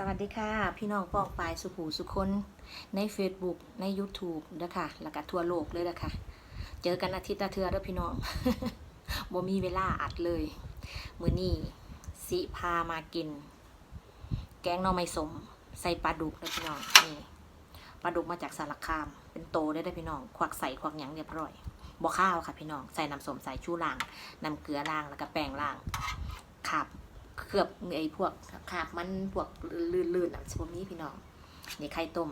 สวัสดีค่ะ พี่น้องปองปลายสุขูสุคนใน Facebook ใน YouTube เด้อค่ะแล้วก็ทั่วโลกเลยเด้อค่ะเจอกันอาทิตย์ละเทือเด้อพี่น้องบ่มีเวลาอัดเลย มื้อนี้สิพามากิน แกงหน่อไม้สม ใส่ปลาดุกเด้อพี่น้องนี่ปลาดุกมาจากสารคาม เป็นโตได้อเด้พี่น้อง ควักใส่ควักหยังเรียบร้อยบ่ข้าวค่ะพี่น้องใส่น้ำสมใส่ชูล่างน้ำเกลือล่างแล้วก็แป้งล่างขับ เคลือบไอ้พวกขาบมันพวกลื่นๆอะพวกนี้พี่น้องนี่ไข่ต้ม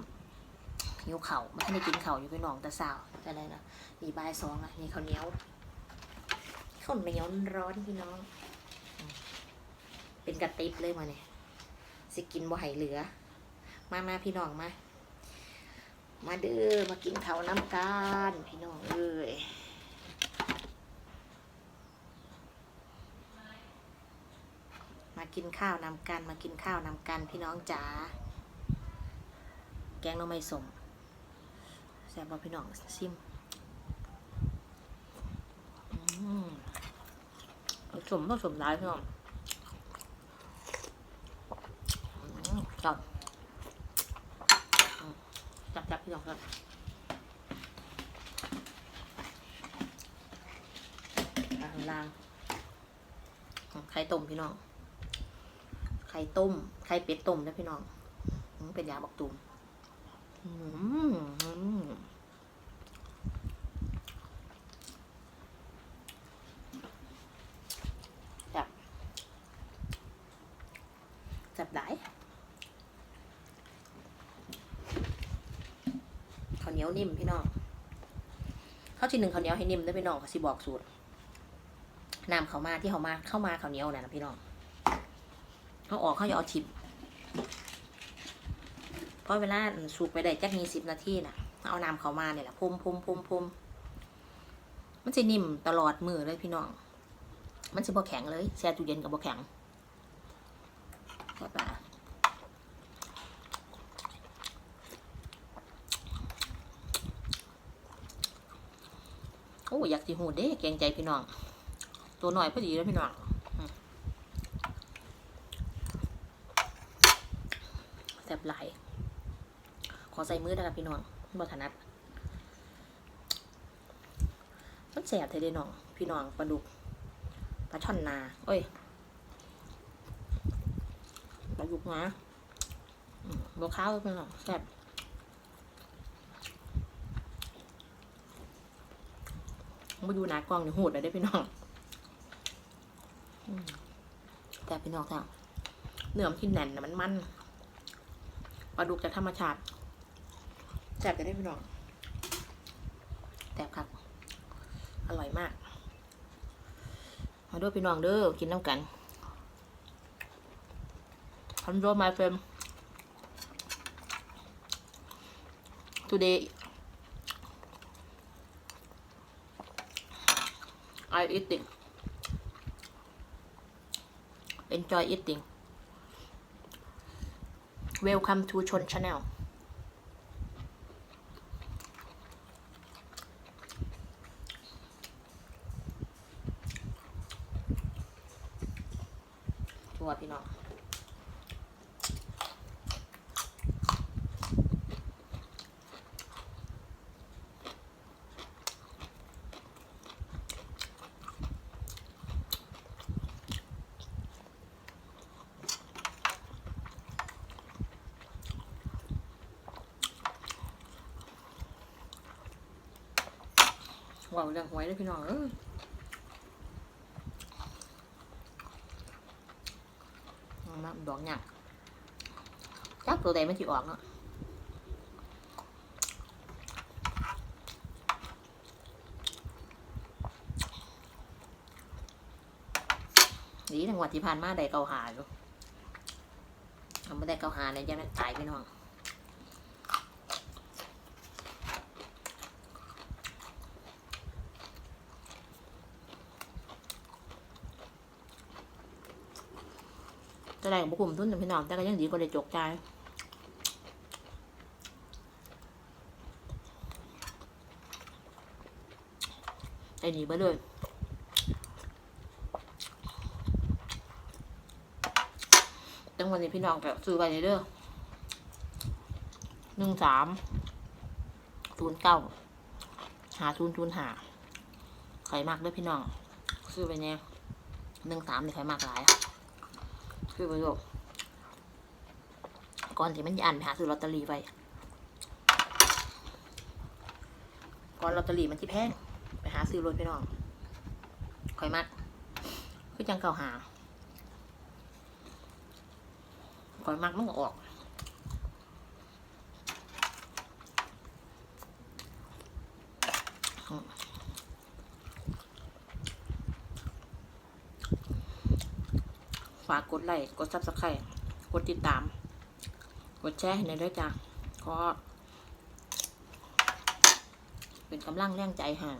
หิวเข่าไม่ได้กินเข่าอยู่พี่น้องแต่สาวแต่อะไรนะนี่บายสองอะนี่ข้าวเหนียวข้าวเหนียวร้อนพี่น้อง เป็นกระติบเลยมาเนี่ยสิกินบ่ให้เหลือ มามาพี่น้องมา มาเด้อมากินเขาน้ำกันพี่น้องเอ้ย มากินข้าวนำกัน มากินข้าวนำกันพี่น้องจ๋า แกงน่อไม้สมแซ่บบ่พี่น้องซิมอืมสมผสมร้ายพี่น้องจับจับจับพี่น้องครับลางล้างอืมไข่ต้มพี่น้อง ข่ต้ม ไข่เป็ดต้มนะพี่น้องเป็นยาบักตูมอืมจับจับได้ข้าวเหนียวนิ่มพี่น้องข้าวที่หนึ่งข้าวเหนียวให้นิ่มด้พี่น้องเขาสิบอกสูตรน้ำเขาวมาที่เขามาเข้ามาข้าวเหนียวน่ะนะพี่น้อง เขาออกเขาอย่าเอาชิมเพราะเวลาสุกไปได้จักมีสิบนาทีน่ะ เอาน้ำเขามาเนี่ยแหละพุ่มพุ่มพุ่มพุ่มมันจะนิ่มตลอดมือเลยพี่น้อง มันจะบ่แข็งเลยแช่ตู้เย็นกับบ่แข็งใช่ปะโอ้อยากสิหูเด้เกรงใจพี่น้อง ตัวหน่อยพอดีแล้วพี่น้อง แซ่บหลขอใส่มือได้ละพี่น้องบ่ถนัดมันแสบเทเดน้อง พี่น้องปลาดุกปลาช่อนนาเอ้ยปลาดุกนะบวข้าวพี่น้องแซ่บมาดูหนากล้องนี่โหดเลยได้พี่น้องแต่พี่น้องค่ะเนื้อมันที่แน่นนะมันมัน ปลาดุกจากธรรมชาติแซ่บจะได้พี่น้องแซ่บครับอร่อยมากมาด้วยพี่น้องเด้อกินน้ำกันฮันโรมาเฟม today I eating enjoy eating Welcome to ชน Channel ตัวพี่น้อง ว้าวเรื่องหวยเลยพี่น้องเออมาดอกหยักจักตัวใดไมันสิออกเนาะดีทั้งวัดที่ผ่านมาได้เกาหาอยู่ทำไม่ได้เกาหาเนี่ยยังไม่ตายพี่น้อง จะได้กับบุกลุ่มทุนนะพี่น้องแต่ก็ยังดีกว่าได้จกใจไอ้นีไปเลยจังงวันนี้พี่น้องก็ซื้อไปเด้อหนึ่งสามศูนย์เก้าหาศูนย์ศูนย์หาไข่มากเด้วยพี่น้อง ซื้อไปเนี่ยหนึ่งสามนี่ไข่มากหลาย คือประโยคก่อนที่มันจะอ่านไปหาซื้อลอตเตอรี่ไปก่อนลอตเตอรี่มันที่แพงไปหาซื้อรถพี่น้องคอยมักคือจังเก่าหาคอยมักมันก็ออกากกดไลค์กดซับสไครต์กดติดตาม กดแชร์ให้หน่อยด้วยจ้ะขอเป็นกำลังแรงใจห่าง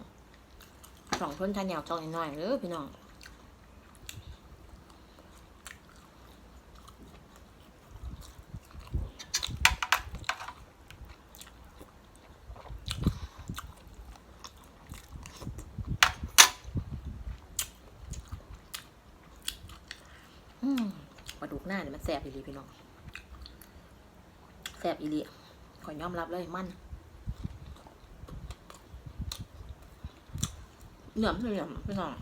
สองคนทันยาวจองหน่อยๆเด้อพี่น้อง ปลาดุกหน้าเนี่ยมันแสบอีหลีพี่น้องแสบอีหลีขอยอมรับเลยมันเหนื่อมเหนื่อมพี่น้อง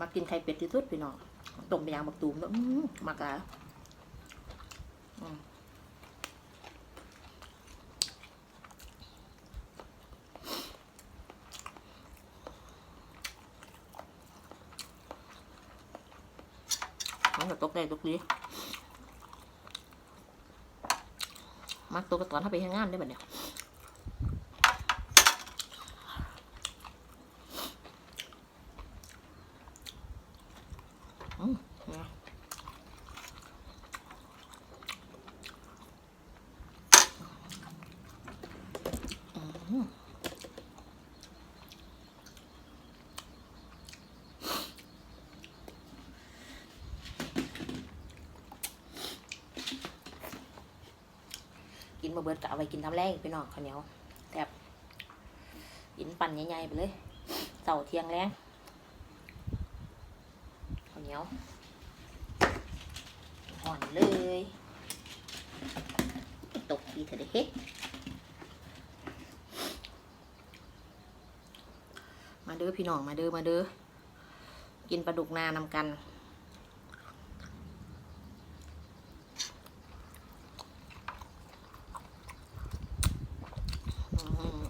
มากินไข่เป็ดที่สุดพี่น้องต้มไปยางบักตูมแล้วอื้อมากะอืมมันก็ตกได้ตกดีมักตัวกระตอนถ้าไปทำงานได้แบบเนี้ยอืมนะอืม กินมาเบิดกะเอาไว้กินทำแรงไปน้องข้าวเหนียวแทบกินปั่นใหญ่ๆไปเลยเสาเทียงแรงข้าวเหนียวห่อนเลยตกทีเถอะเด็กมาเด้อพี่น้องมาเด้อมาเด้อกินปลาดุกนานำกัน อืม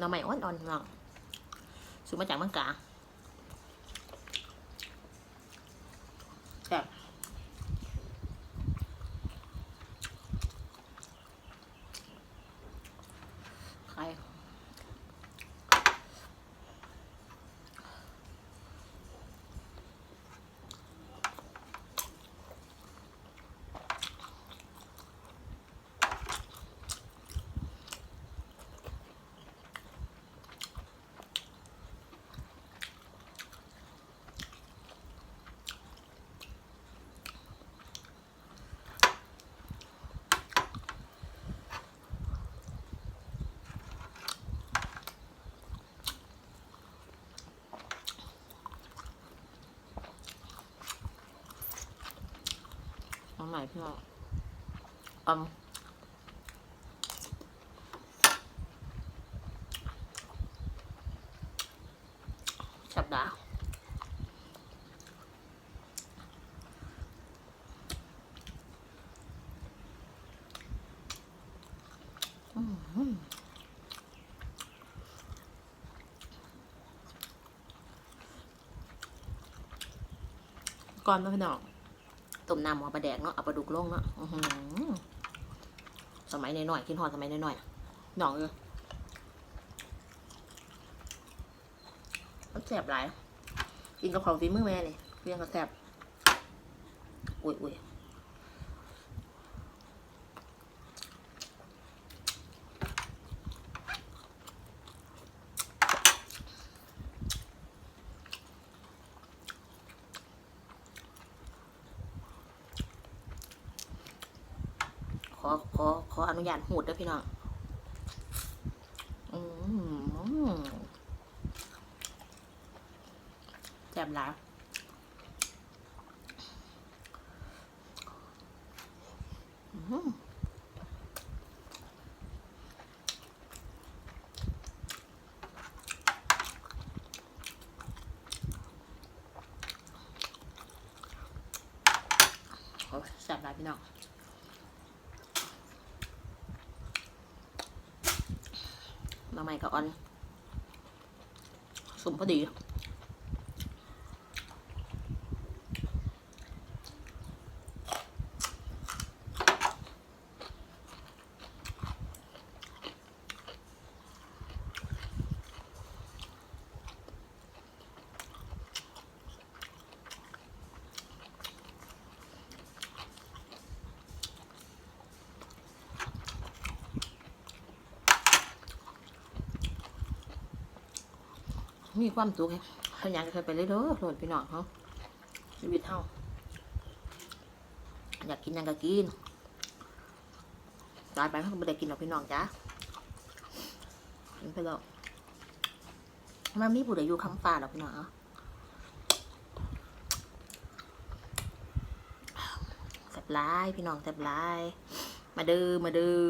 หน่อไม้อ่อนๆเนาะซื้อมาจากเมืองกา น้องใหม่พี่น้องอืมสัปดาห์อืมก่อนมาพี่น้อง ต้มน้ำเอปลาแดกเนาะเอาปลาดุกลงเนาะสมัยน้อยๆกินหอดสมัยน้อยๆหน่องเออมันแสบหลายกินกับของฝีมือแม่เลยเรียงก็แสบอุ้ยอุ้ย ขอขอขออ นุญาตหูดเด้วยพี่น้องอืมแจ่มหลายอืมโอ้ยแซ่บหลายพี่น้อง มาใหม่กับออนสมพอดี มีความสุขไงขาอยากจะไปเลยเด้อโหลดพี่น้องเขาชีวิตเขาอยากกินยังก็กินตายไปเขาไม่ได้กินหรอกพี่น้องจ้ากินไปแล้วมันมีผู้ใดอยู่คำฟ้าหรอกพี่น้องเอาแซ่บหลายพี่น้องแซ่บหลาย มาเด้อมาเด้อ